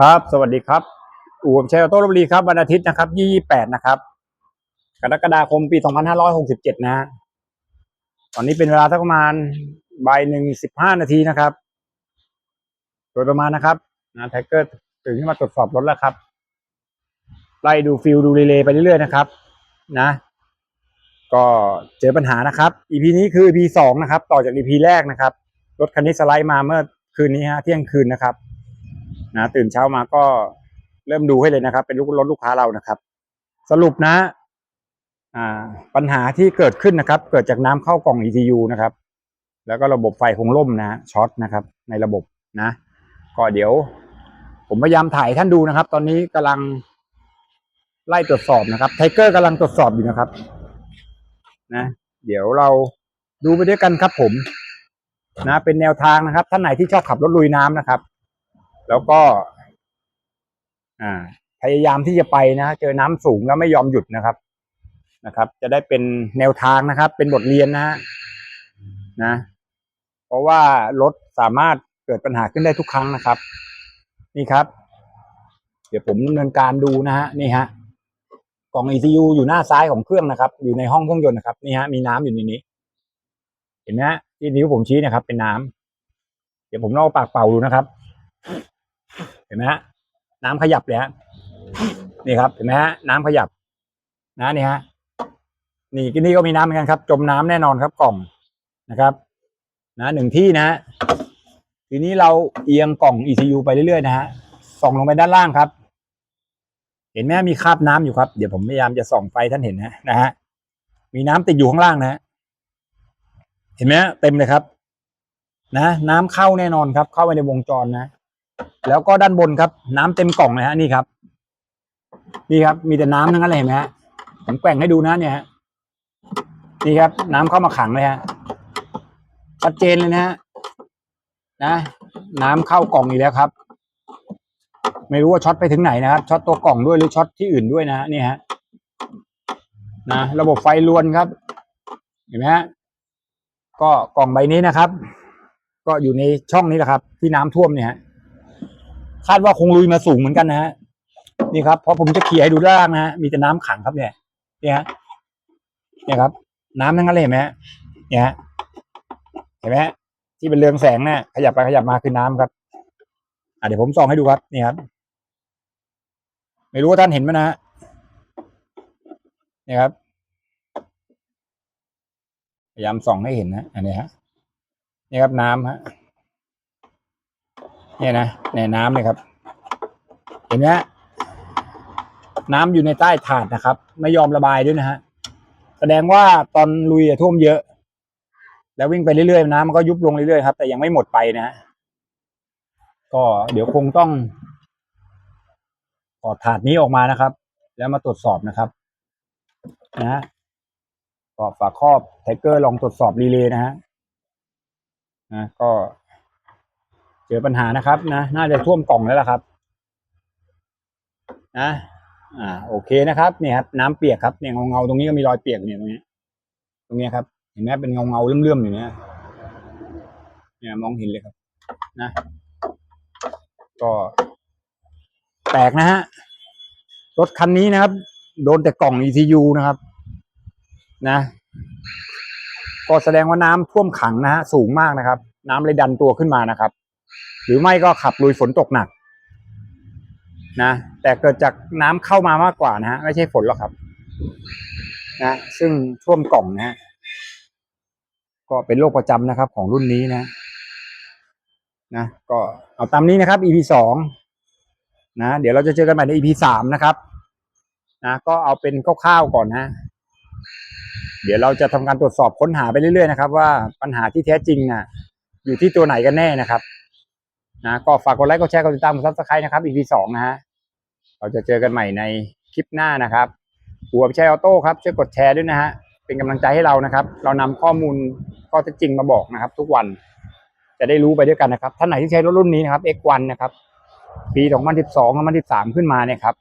ครับ สวัสดีครับอู่ผมชัยออโต้ลบุรีครับวันอาทิตย์นะครับ28นะครับ กรกฎาคมปี2567นะฮะตอนนี้เป็นเวลาสักประมาณบ่ายหนึ่งสิบห้านาทีนะครับ โดยประมาณนะครับนะแท็กเกอร์ตื่นขึ้นมาตรวจสอบรถแล้วครับ ไล่ดูฟิลดูรีเลย์ไปเรื่อยๆนะครับ นะ ก็เจอปัญหานะครับ EP นี้คือ EP สองนะครับ ต่อจาก EP แรกนะครับ รถคันนี้สไลด์มาเมื่อคืนนี้ฮะเที่ยงคืนนะครับ นะตื่นเช้ามาก็เริ่มดูให้เลยนะครับ เป็นลูกรถลูกค้าเรานะครับ สรุปนะ อ่า ปัญหาที่เกิดขึ้นนะครับ เกิดจากน้ำเข้ากล่อง ECU นะครับ แล้วก็ระบบไฟคงล่มนะช็อตนะครับ ในระบบนะ ก็เดี๋ยว ผมพยายามถ่ายท่านดูนะครับ ตอนนี้กำลังไล่ตรวจสอบนะครับไทเกอร์กำลังตรวจสอบอยู่นะครับ นะ เดี๋ยวเราดูไปด้วยกันครับผมนะเป็นแนวทางนะครับ ท่านไหนที่ชอบขับรถลุยน้ำนะครับ แล้วก็ อ่า พยายามที่จะไปนะเจอน้ำสูงแล้วไม่ยอมหยุดนะครับ นะครับ จะได้เป็นแนวทางนะครับ เป็นบทเรียนนะฮะนะ เพราะว่ารถสามารถเกิดปัญหาขึ้นได้ทุกครั้งนะครับ นี่ครับ เดี๋ยวผมดำเนินการดูนะฮะนี่ฮะกล่อง ECU อยู่หน้าซ้ายของเครื่องนะครับ อยู่ในห้องเครื่องยนต์นะครับนี่ฮะมีน้ำอยู่ในนี้ เห็นไหมฮะที่นิ้วผมชี้นะครับ เป็นน้ำเดี๋ยวผมลองปากเป่าดูนะครับ เห็นไหมฮะน้ำขยับเลยฮะนี่ครับเห็นไหมฮะน้ำขยับ นะนี่ฮะนี่ที่นี่ก็มีน้ำเหมือนกันครับ จมน้ำแน่นอนครับกล่องนะครับ นะหนึ่งที่นะทีนี้เราเอียงกล่อง ECU ไปเรื่อยๆนะฮะส่องลงไปด้านล่างครับ เห็นไหมมีคราบน้ำอยู่ครับ เดี๋ยวผมพยายามจะส่องไฟท่านเห็นนะนะฮะมีน้ำติดอยู่ข้างล่างนะเห็นไหมเต็มเลยครับ นะ น้ำเข้าแน่นอนครับ เข้าไปในวงจรนะ แล้วก็ด้านบนครับ น้ำเต็มกล่องเลยฮะนี่ครับ นี่ครับ มีแต่น้ำทั้งนั้นเลยเห็นไหมฮะผมแกว่งให้ดูนะเนี่ยฮะนี่ครับ น้ำเข้ามาขังเลยฮะชัดเจนเลยนะฮะนะ น้ำเข้ากล่องอีกแล้วครับ ไม่รู้ว่าช็อตไปถึงไหนนะครับช็อตตัวกล่องด้วยหรือช็อตที่อื่นด้วยนะนี่ฮะนะระบบไฟลวนครับ เห็นไหมฮะก็กล่องใบนี้นะครับ ก็อยู่ในช่องนี้แหละครับ ที่น้ำท่วมเนี่ยฮะ คาดว่าคงลุยมาสูงเหมือนกันนะฮะนี่ครับเพราะผมจะเขี่ยให้ดูด้านล่างนะฮะมีแต่น้ำขังครับเนี่ยเนี่ยฮะเนี่ยครับ น้ำทั้งนั้นเลยเห็นไหมฮะเนี่ยฮะเห็นไหมที่เป็นเรืองแสงเนี่ยขยับไปขยับมาคือน้ำครับอะเดี๋ยวผมส่องให้ดูครับนี่ครับ ไม่รู้ว่าท่านเห็นไหมนะฮะนี่ครับ พยายามส่องให้เห็นนะอันนี้ฮะนี่ครับน้ำฮะ เนี่ยนะในน้ำเลยครับ เห็นไหมน้ำอยู่ในใต้ถาดนะครับ ไม่ยอมระบายด้วยนะฮะแสดงว่าตอนลุยท่วมเยอะ แล้ววิ่งไปเรื่อยๆน้ำมันก็ยุบลงเรื่อยๆครับ แต่ยังไม่หมดไปนะฮะก็เดี๋ยวคงต้องถอดถาดนี้ออกมานะครับ แล้วมาตรวจสอบนะครับนะฮะก็ฝากครอบไทเกอร์ลองตรวจสอบรีเลย์นะฮะนะก็ เจอปัญหานะครับนะน่าจะท่วมกล่องแล้วล่ะครับ นะ อ่า โอเคนะครับเนี่ยครับน้ำเปียกครับเนี่ยเงาเงาตรงนี้ก็มีรอยเปียกเนี่ยตรงนี้ตรงนี้ครับ เห็นไหมเป็นเงาเงาเลื่อมๆอยู่เนี่ยเนี่ยมองเห็นเลยครับ นะ ก็แปลกนะฮะรถคันนี้นะครับ โดนแต่กล่อง ECU นะครับ นะก็แสดงว่าน้ำท่วมขังนะฮะสูงมากนะครับ น้ำเลยดันตัวขึ้นมานะครับ รือไม่ก็ขับลุยฝนตกหนักนะแต่เกิดจากน้ำเข้ามามากกว่านะฮะไม่ใช่ฝนหรอกครับนะซึ่งท่วมกล่องนะฮะก็เป็นโรคประจำนะครับ ของรุ่นนี้นะนะก็เอาตามนี้นะครับ EP สองนะเดี๋ยวเราจะเจอกันใหม่ใน EP สามนะครับนะก็เอาเป็นคร่าวๆก่อนนะ เดี๋ยวเราจะทำการตรวจสอบค้นหาไปเรื่อยๆนะครับ ว่าปัญหาที่แท้จริงน่ะ อยู่ที่ตัวไหนกันแน่นะครับ นะก็ฝากกดไลค์กดแชร์กดติดตามกดซับสไครต์นะครับ EP สองนะฮะเราจะเจอกันใหม่ในคลิปหน้านะครับหัวพิชัยออโต้ครับช่วยกดแชร์ด้วยนะฮะเป็นกำลังใจให้เรานะครับ เรานำข้อมูลข้อเท็จจริงมาบอกนะครับ ทุกวันจะได้รู้ไปด้วยกันนะครับท่านไหนที่ใช้รถรุ่นนี้นะครับ X1 นะครับปี2012 2013 ขึ้นมาเนี่ยครับ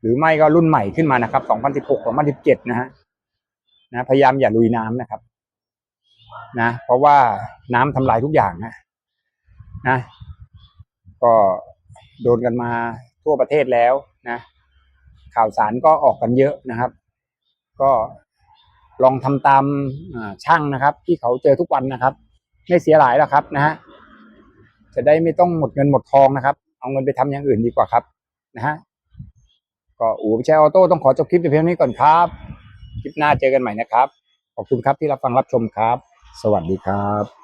หรือไม่ก็รุ่นใหม่ขึ้นมานะครับ 2016 2017 นะฮะนะพยายามอย่าลุยน้ำนะครับ นะ เพราะว่าน้ำทำลายทุกอย่างนะนะ ก็โดนกันมาทั่วประเทศแล้วนะ ข่าวสารก็ออกกันเยอะนะครับ ก็ลองทำตามช่างนะครับ ที่เขาเจอทุกวันนะครับ ไม่เสียหลายแล้วครับนะฮะจะได้ไม่ต้องหมดเงินหมดทองนะครับ เอาเงินไปทำอย่างอื่นดีกว่าครับนะฮะก็อู่พิชัยออโต้ต้องขอจบคลิปเพียงนี้ก่อนครับ คลิปหน้าเจอกันใหม่นะครับ ขอบคุณครับที่รับฟังรับชมครับ สวัสดีครับ